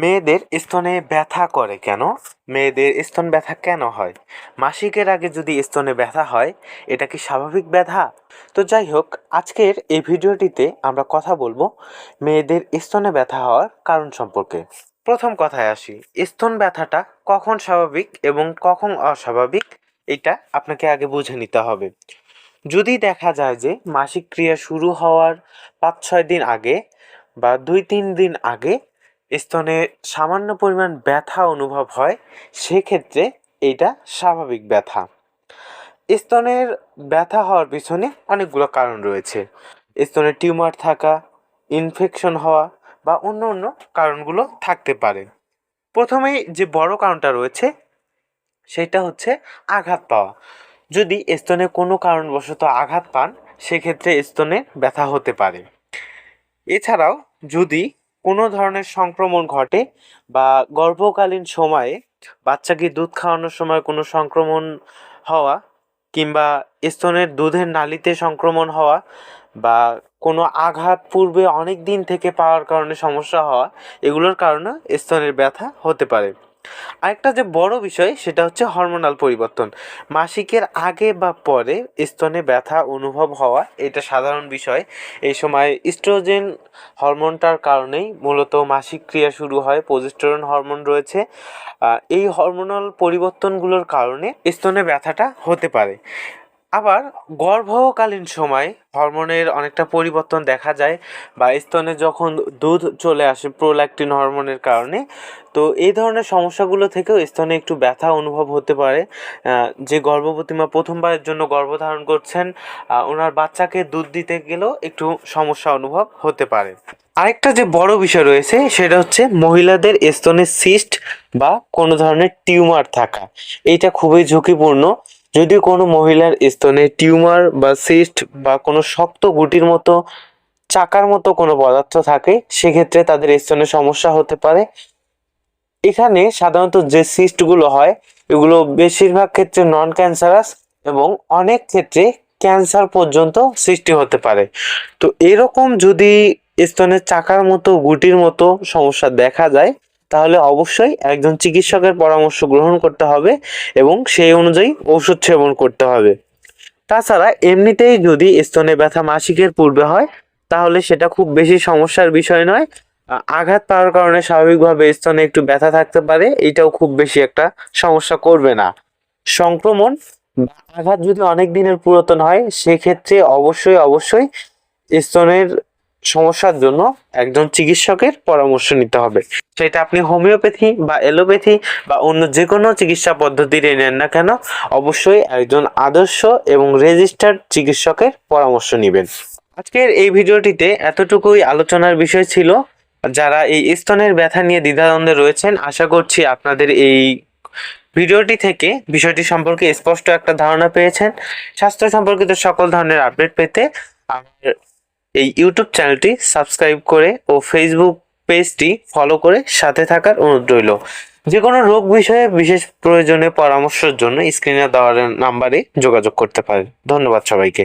মেয়েদের স্তনে ব্যথা করে কেন? মেয়েদের স্তন ব্যথা কেন হয়? মাসিকের আগে যদি স্তনে ব্যথা হয়, এটা কি স্বাভাবিক ব্যথা? তো যাই হোক, আজকের এই ভিডিওটিতে আমরা কথা বলব মেয়েদের স্তনে ব্যথা হওয়ার কারণ সম্পর্কে। প্রথম কথায় আসি, স্তন ব্যথাটা কখন স্বাভাবিক এবং কখন অস্বাভাবিক? এটা আপনাকে আগে বুঝে নিতে হবে। যদি দেখা যায় যে মাসিক ক্রিয়া শুরু হওয়ার পাঁচ ছয় দিন আগে বা দুই তিন দিন আগে স্তনে সামান্য পরিমাণ ব্যথা অনুভব হয়, সেক্ষেত্রে এইটা স্বাভাবিক ব্যথা। স্তনের ব্যথা হওয়ার পিছনে অনেকগুলো কারণ রয়েছে। স্তনে টিউমার থাকা ইনফেকশন হওয়া বা অন্য অন্য কারণগুলো থাকতে পারে। প্রথমেই যে বড় কারণটা রয়েছে, সেটা হচ্ছে আঘাত পাওয়া। যদি স্তনে কোনো কারণবশত আঘাত পান, সেক্ষেত্রে স্তনে ব্যথা হতে পারে। এছাড়াও যদি কোনো ধরনের সংক্রমণ ঘটে বা গর্ভকালীন সময়ে বাচ্চাকে দুধ খাওয়ানোর সময় কোনো সংক্রমণ হওয়া কিংবা স্তনের দুধের নালিতে সংক্রমণ হওয়া বা কোনো আঘাত পূর্বে অনেক দিন থেকে পাওয়ার কারণে সমস্যা হওয়া, এগুলোর কারণে স্তনের ব্যথা হতে পারে। আরেকটা যে বড় বিষয়, সেটা হচ্ছে হরমোনাল পরিবর্তন। মাসিকের আগে বা পরে স্তনে ব্যথা অনুভব হওয়া, এটা সাধারণ বিষয়। এই সময় ইস্ট্রোজেন হরমোনটার কারণেই মূলত মাসিক ক্রিয়া শুরু হয় প্রজেস্টেরন হরমোন রয়েছে। এই হরমোনাল পরিবর্তনগুলোর কারণে স্তনে ব্যথাটা হতে পারে। আবার গর্ভকালীন সময় হরমোনের অনেকটা পরিবর্তন দেখা যায় বা স্তনে যখন দুধ চলে আসে প্রোল্যাক্টিন হরমোনের কারণে, তো এই ধরনের সমস্যাগুলো থেকেও স্তনে একটু ব্যথা অনুভব হতে পারে। যে গর্ভবতী মা প্রথমবারের জন্য গর্ভধারণ করছেন ওনার বাচ্চাকে দুধ দিতে গেলেও একটু সমস্যা অনুভব হতে পারে। আরেকটা যে বড় বিষয় রয়েছে, সেটা হচ্ছে মহিলাদের স্তনে সিস্ট বা কোনো ধরনের টিউমার থাকা। এইটা খুবই ঝুঁকিপূর্ণ। যদি কোনো মহিলার স্তনে টিউমার বা সিস্ট বা কোনো শক্ত গুটির মতো, চাকার মতো কোনো পদার্থ থাকে, সেক্ষেত্রে তাদের স্তনে সমস্যা হতে পারে। এখানে সাধারণত যে সিস্টগুলো হয়, এগুলো বেশিরভাগ ক্ষেত্রে নন ক্যান্সারাস এবং অনেক ক্ষেত্রে ক্যান্সার পর্যন্ত সৃষ্টি হতে পারে। তো এরকম যদি স্তনের চাকার মতো, গুটির মতো সমস্যা দেখা যায় তাহলে অবশ্যই একজন চিকিৎসকের পরামর্শ গ্রহণ করতে হবে এবং সেই অনুযায়ী ওষুধ সেবন করতে হবে। তাছাড়া এমনিতেই যদি স্তনে ব্যথা মাসিকের পূর্বে হয়, তাহলে সেটা খুব বেশি সমস্যার বিষয় নয়। আঘাত পাওয়ার কারণে স্বাভাবিকভাবে স্তনে একটু ব্যথা থাকতে পারে, এটাও খুব বেশি একটা সমস্যা করবে না। সংক্রমণ আঘাত যদি অনেক দিনের পুরাতন হয়, সেক্ষেত্রে অবশ্যই অবশ্যই স্তনের সমস্যার জন্য একজন চিকিৎসকের পরামর্শ নিতে হবে। সেটা আপনি হোমিওপ্যাথি বা এলোপ্যাথি বা অন্য যে কোনো চিকিৎসা পদ্ধতির নেন না কেন, অবশ্যই একজন আদর্শ এবং রেজিস্টার্ড চিকিৎসকের পরামর্শ নেবেন। আজকের এই ভিডিওটিতে এতটুকুই আলোচনার বিষয় ছিল। যারা এই স্তনের ব্যথা নিয়ে দ্বিধাদ্বন্দ্বে রয়েছেন, আশা করছি আপনাদের এই ভিডিওটি থেকে বিষয়টি সম্পর্কে স্পষ্ট একটা ধারণা পেয়েছেন। স্বাস্থ্য সম্পর্কিত সকল ধরনের আপডেট পেতে আমার এই ইউটিউব চ্যানেলটি সাবস্ক্রাইব করে ও ফেসবুক পেজটি ফলো করে সাথে থাকার অনুরোধ রইল। যে কোনো রোগ বিষয়ে বিশেষ প্রয়োজনে পরামর্শের জন্য স্ক্রিনে দেওয়ার নাম্বারে যোগাযোগ করতে পারেন। ধন্যবাদ সবাইকে।